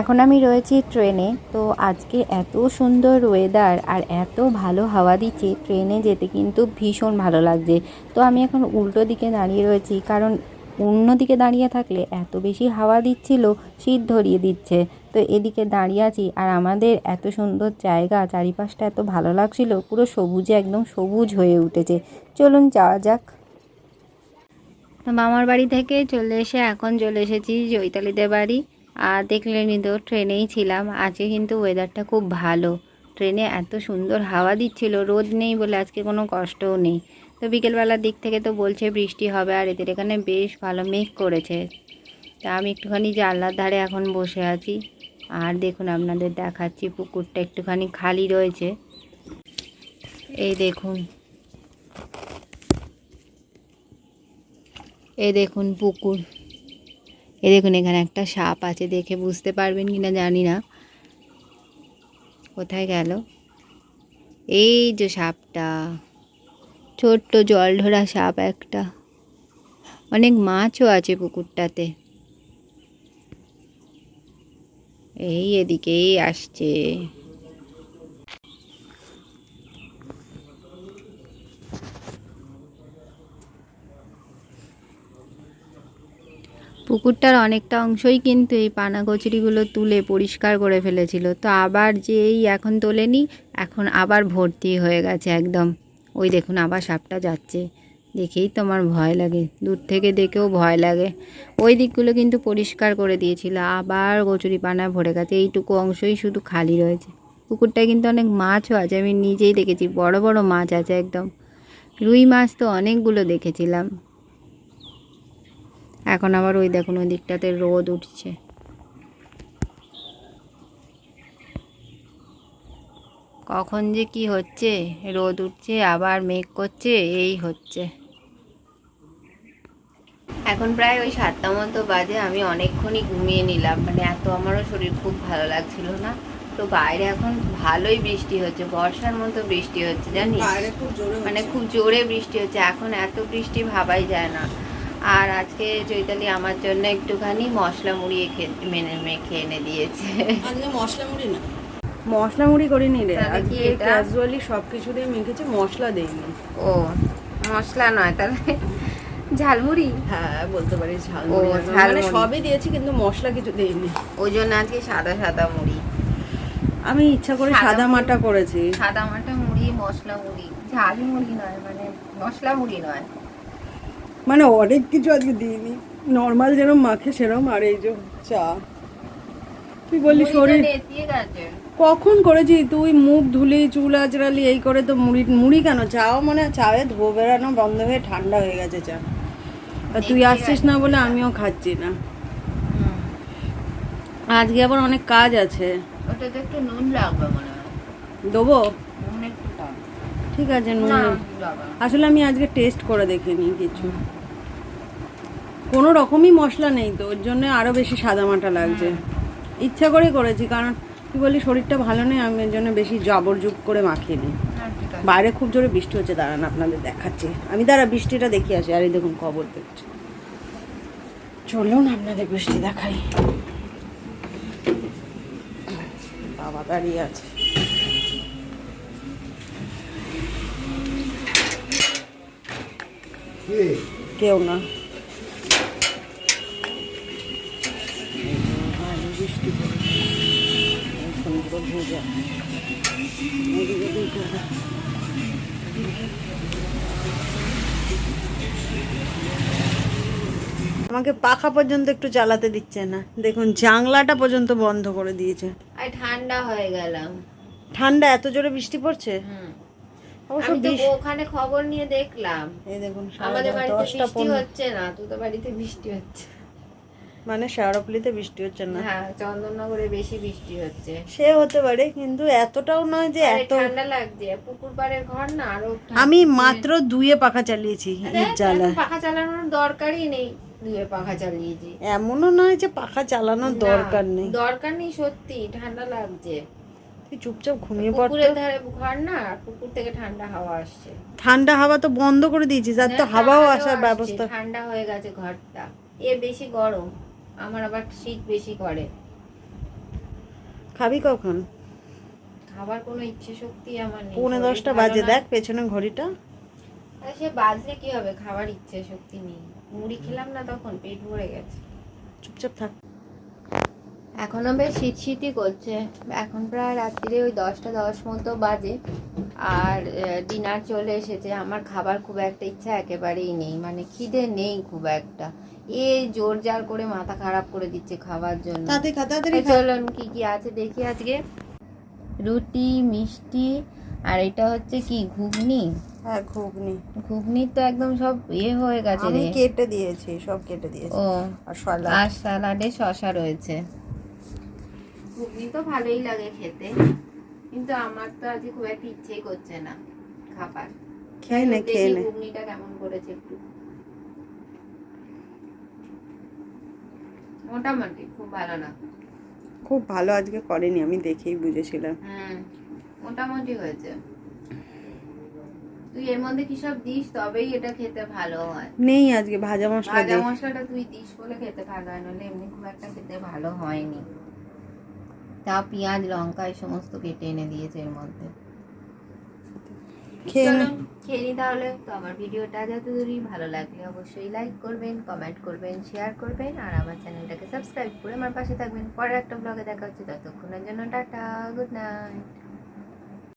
এখন আমি রয়েছি ট্রেনে, তো আজকে এত সুন্দর ওয়েদার আর এত ভালো হাওয়া দিচ্ছে, ট্রেনে যেতে কিন্তু ভীষণ ভালো লাগছে। তো আমি এখন উল্টো দিকে দাঁড়িয়ে রয়েছি, কারণ অন্য দিকে দাঁড়িয়ে থাকলে এত বেশি হাওয়া দিচ্ছিল, শীত ধরিয়ে দিচ্ছে। তো এদিকে দাঁড়িয়ে আছি আর আমাদের এত সুন্দর জায়গা, চারিপাশটা এত ভালো লাগছিল, পুরো সবুজে একদম সবুজ হয়ে উঠেছে। চলুন যাওয়া যাক। তো মামার বাড়ি থেকে চলে এসে এখন চলে এসেছি চৈতালিদের বাড়ি। আর দেখলেনি তো ট্রেনেই ছিলাম। আজকে কিন্তু ওয়েদারটা খুব ভালো। ট্রেনে এত সুন্দর হাওয়া দিচ্ছিল, রোদ নেই বলে আজকে কোনো কষ্টও নেই। তো বিকেলবেলার দিক থেকে তো বলছে বৃষ্টি হবে আর এদের এখানে বেশ ভালো মেঘ করেছে। তা আমি একটুখানি জানলার ধারে এখন বসে আছি। আর দেখুন আপনাদের দেখাচ্ছি, পুকুরটা একটুখানি খালি রয়েছে। এই দেখুন। এই দেখুন পুকুর। এই দেখুন, এখানে একটা সাপ আছে, দেখে বুঝতে পারবেন কি না জানি না। কোথায় গেল? এই যে সাপটা, ছোট্ট জল ঢোরা সাপ একটা। অনেক মাছও আছে পুকুরটাতে। এই এদিকেই আসছে। পুকুরটার অনেকটা অংশই কিন্তু এই পানা কচুরিগুলো তুলে পরিষ্কার করে ফেলেছিল। তো আবার যে এই এখন তোলেনি, এখন আবার ভর্তি হয়ে গেছে একদম। ওই দেখুন আবার সাপটা যাচ্ছে। দেখেই তো আমার ভয় লাগে। দূর থেকে দেখেও ভয় লাগে। ওই দিকগুলো কিন্তু পরিষ্কার করে দিয়েছিল। আবার কচুরি পানা ভরে গেছে। এইটুকু অংশই শুধু খালি রয়েছে। পুকুরটায় কিন্তু অনেক মাছও আছে। আমি নিজেই দেখেছি। বড় বড় মাছ আছে একদম। রুই মাছ তো অনেকগুলো দেখেছিলাম। এখন আবার ওই দেখুন ওই দিকটাতে রোদ উঠছে। কখন যে কি হচ্ছে রোদ উঠছে আবার মেঘ করছে এই হচ্ছে। এখন প্রায় ওই সাতটা মতো বাজে আমি অনেকক্ষণই ঘুমিয়ে নিলাম। মানে এত আমারও শরীর খুব ভালো লাগছিল না। তো বাইরে এখন ভালোই বৃষ্টি হচ্ছে বর্ষার মতো বৃষ্টি হচ্ছে জানিস? খুব জোরে মানে খুব জোরে বৃষ্টি হচ্ছে এখন এত বৃষ্টি ভাবাই যায় না। আর আজকে চৈতালি আমার জন্য একটুখানি মশলা মুড়িয়ে খেতে মেনে মেখে এনে দিয়েছে। আজকে মশলা মুড়ি না? মশলা মুড়ি করিনি রে। তাহলে কি আজকে? ক্যাজুয়ালি সব কিছু দিয়ে মেখেছি মশলা দেইনি। ও মশলা নয় তাহলে ঝালমুড়ি? হ্যাঁ বলতে পারি ঝাল ও, মুড়ি একদম। ঝাল মানে সবই দিয়েছি কিন্তু মশলা কিছু দেইনি। ওই জন্য আজকে সাদা সাদা মুড়ি। আমি ইচ্ছা করে সাদা সাদা মাটা করেছি। সাদা মাটা মুড়ি মশলা মুড়ি। ঝাল মুড়ি নয় মানে মশলা মুড়ি নয়। মানে অনেক কিছু আজকে দিইনি। নর্মাল যেরকম মাখে সেরকম আর এই যে চা। তুই বললি শরীর কখন করেছি তুই? মুখ ধুলি চুল আজরালি এই করে তো মুড়ি মুড়ি কেন? চাও মানে চায়ে ধো বেড়ানো বন্ধ হয়ে ঠান্ডা হয়ে গেছে চা। আর তুই আসছিস না বলে আমিও খাচ্ছি না। আজকে আবার অনেক কাজ আছে। ওটাতে একটু নুন লাগবে মনে হয়। দেবো? ঠিক আছে নুন নেই। আসলে আমি আজকে টেস্ট করে দেখে দেখিনি কিছু। কোনো রকমই মশলা নেই তো ওর জন্য আরও বেশি সাদা মাটা লাগছে ইচ্ছা করে করেছি কারণ তুই বলি শরীরটা ভালো নেই আমি এর জন্য বেশি জবরজুব করে মাখিয়ে নিই হ্যাঁ, আছে। বাইরে খুব জোরে বৃষ্টি হচ্ছে দাঁড়ান আপনাদের দেখাচ্ছি। আমি দাঁড়া বৃষ্টিটা দেখি আসি আর এই দেখুন খবর দেখছি। চলুন আপনাদের বৃষ্টি দেখাই। বাবা দাঁড়িয়ে আছে। কেউ না। আমাকে পাখা পর্যন্ত একটু চালাতে দিচ্ছে না। দেখুন জানলাটা পর্যন্ত বন্ধ করে দিয়েছে। আর ঠান্ডা হয়ে গেলাম। ঠান্ডা এত জোরে বৃষ্টি পড়ছে? হুম। অবশ্য আমি ওখানে খবর নিয়ে দেখলাম। এই দেখুন আমাদের বাড়িতে বৃষ্টি হচ্ছে না তোদের বাড়িতে বৃষ্টি হচ্ছে। মানে বৃষ্টি হচ্ছে না। হ্যাঁ চন্দননগরে বেশি বৃষ্টি হচ্ছে। সে হতে পারে কিন্তু এতটাও নয় যে এত ঠান্ডা লাগছে পুকুর পাড়ের ঘর না আরও আমি মাত্র দুয়ে পাখা চালিয়েছি জ্বালা। পাখা চালানোর দরকারই নেই দুয়ে পাখা চালিয়েছি। এমনও নয় যে পাখা চালানোর দরকার নেই। দরকার নেই সত্যি ঠান্ডা লাগছে। তুই চুপচাপ ঘুমিয়ে পড়তো? পুকুরের ধারে ঘর না পুকুর থেকে ঠান্ডা হাওয়া আসছে। ঠান্ডা হাওয়া তো বন্ধ করে দিয়েছিস আর তো হ্যাঁ, হাওয়াও আসার ব্যবস্থা। ঠান্ডা হয়ে গেছে ঘরটা। এ বেশি গরম আমার আবার শীত বেশি করে। খাবি কখন? খাবার কোনো ইচ্ছে শক্তি আমার নেই পৌনে দশটা বাজে দেখ পেছনে ঘড়িটা। সে বাজলে কি হবে? খাবার ইচ্ছে শক্তি নেই। মুড়ি খেলাম না তখন পেট ভরে গেছে। চুপচাপ থাক। এখনও বেশ শীত শীতই করছে। এখন প্রায় রাত্রিরে ওই দশটা দশ মতো বাজে। আর ডিনার চলে এসেছে। আমার খাবার খুব একটা ইচ্ছা একেবারেই নেই। মানে খিদে নেই খুব একটা। এ জোর জার করে মাথা খারাপ করে দিচ্ছে খাওয়ার জন্য। চলুন কি কি আছে দেখি আজকে। রুটি মিষ্টি আর এটা হচ্ছে কি ঘুগনি? হ্যাঁ ঘুগনি। তো একদম সব ইয়ে হয়ে গেছে আমি কেটে দিয়েছি সব কেটে দিয়েছি। ও আর স্যালাডে শশা রয়েছে। ঘুগনি তো ভালোই লাগে খেতে। কিন্তু আমার তো আজকে খুব একটা ইচ্ছেই করছে না খাবার। খেয়ে নে খেয়ে নে। ঘুগনিটা কেমন করেছে একটু। মোটামুটি খুব ভালো না। খুব ভালো আজকে করেনি আমি দেখেই বুঝেছিলাম। হুম মোটামুটি হয়েছে। তুই এর মধ্যে কি সব দিস? তবেই এটা খেতে ভালো হয়। নেই আজকে ভাজা মশলা ভাজা মশলাটা তুই দিস বলে খেতে ভালো হয় নাহলে এমনি খুব একটা খেতে ভালো হয়নি। তা পেঁয়াজ লঙ্কা এই সমস্ত কেটে এনে দিয়েছে এর মধ্যে। খেয়ে নি তাহলে। তো আমার ভিডিওটা যতদূরই ভালো লাগলে অবশ্যই লাইক করবেন কমেন্ট করবেন শেয়ার করবেন আর আমার চ্যানেলটাকে সাবস্ক্রাইব করে আমার পাশে থাকবেন। পরের একটা ব্লগে দেখা হচ্ছে ততক্ষণের জন্য টাটা গুড নাইট